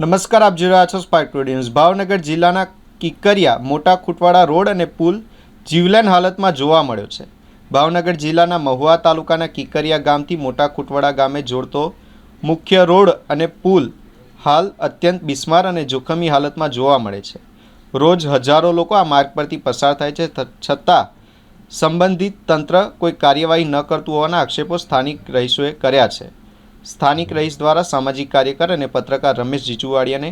નમસ્કાર, આપ જોઈ રહ્યા છો સ્પાર્ક ન્યૂઝ ભાવનગર જિલ્લાના કિકરિયા મોટા ખૂટવાડા રોડ અને પુલ જીવલેન હાલતમાં જોવા મળ્યો છે. ભાવનગર જિલ્લાના મહુવા તાલુકાના કિકરિયા ગામથી મોટા ખુટવાડા ગામે જોડતો મુખ્ય રોડ અને પુલ હાલ અત્યંત બિસ્માર અને જોખમી હાલતમાં જોવા મળે છે. રોજ હજારો લોકો આ માર્ગ પરથી પસાર થાય છે છતાં સંબંધિત તંત્ર કોઈ કાર્યવાહી ન કરતું હોવાના આક્ષેપો સ્થાનિક રહીશોએ કર્યા છે. સ્થાનિક રહીશ દ્વારા સામાજિક કાર્યકર અને પત્રકાર રમેશ જીજુવાડિયાને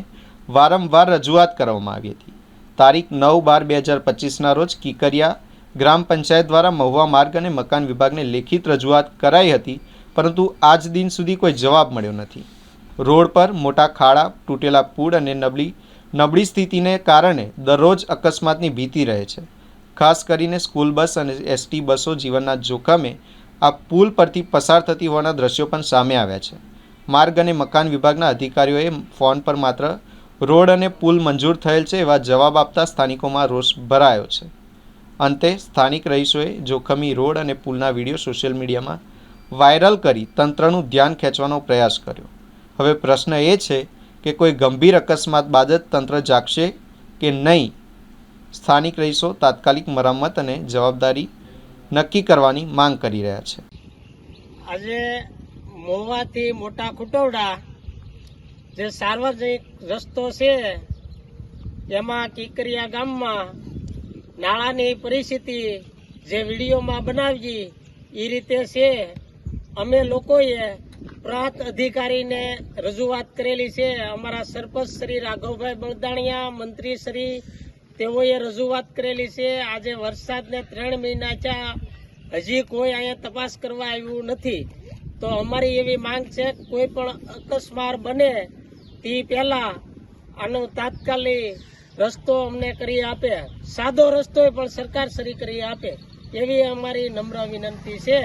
વારંવાર રજૂઆત કરવામાં આવી હતી. તારીખ નવ બાર બે હજાર પચીસના રોજ કિકરિયા ગ્રામ પંચાયત દ્વારા મહુવા માર્ગ અને મકાન વિભાગને લેખિત રજૂઆત કરાઈ હતી, પરંતુ આજ દિન સુધી કોઈ જવાબ મળ્યો નથી. રોડ પર મોટા ખાડા, તૂટેલા પુલ અને નબળી નબળી સ્થિતિને કારણે દરરોજ અકસ્માતની ભીતિ રહે છે. ખાસ કરીને સ્કૂલ બસ અને એસટી બસો જીવનના જોખમે આ પુલ પરથી પસાર થતી હોવાના દ્રશ્યો પણ સામે આવ્યા છે. માર્ગ અને મકાન વિભાગના અધિકારીઓએ ફોન પર માત્ર રોડ અને પુલ મંજૂર થયેલ છે એવા જવાબ આપતા સ્થાનિકોમાં રોષ ભરાયો છે. અંતે સ્થાનિક રહીશોએ જોખમી રોડ અને પુલના વીડિયો સોશિયલ મીડિયામાં વાયરલ કરી તંત્રનું ધ્યાન ખેંચવાનો પ્રયાસ કર્યો. હવે પ્રશ્ન એ છે કે કોઈ ગંભીર અકસ્માત બાદ જ તંત્ર જાગશે કે નહીં? સ્થાનિક રહીશો તાત્કાલિક મરામત અને જવાબદારી નક્કી કરવાની માંગ કરી રહ્યા છે. આજે મોવાથી મોટા ખુટવડા જે સાર્વજનિક રસ્તો છે, એમાં કિકરિયા ગામમાં નાળાની પરિસ્થિતિ જે વિડીયોમાં બનાવી એ રીતે છે. અમે લોકોએ પ્રાંત અધિકારીને રજૂઆત કરેલી છે. અમારા સરપંચ શ્રી રાઘવભાઈ બળદાણિયા, મંત્રી શ્રી તેઓએ રજૂઆત કરેલી છે, આજે વરસાદને ત્રણ મહિના થયા હજી કોઈ અહીંયા તપાસ કરવા આવ્યું નથી. તો અમારી એવી માંગ છે કોઈ પણ અકસ્માત બને તે પહેલાં આનો તાત્કાલિક રસ્તો અમને કરી આપે. સાદો રસ્તો પણ સરકાર સરી કરી આપે, એવી અમારી નમ્ર વિનંતી છે.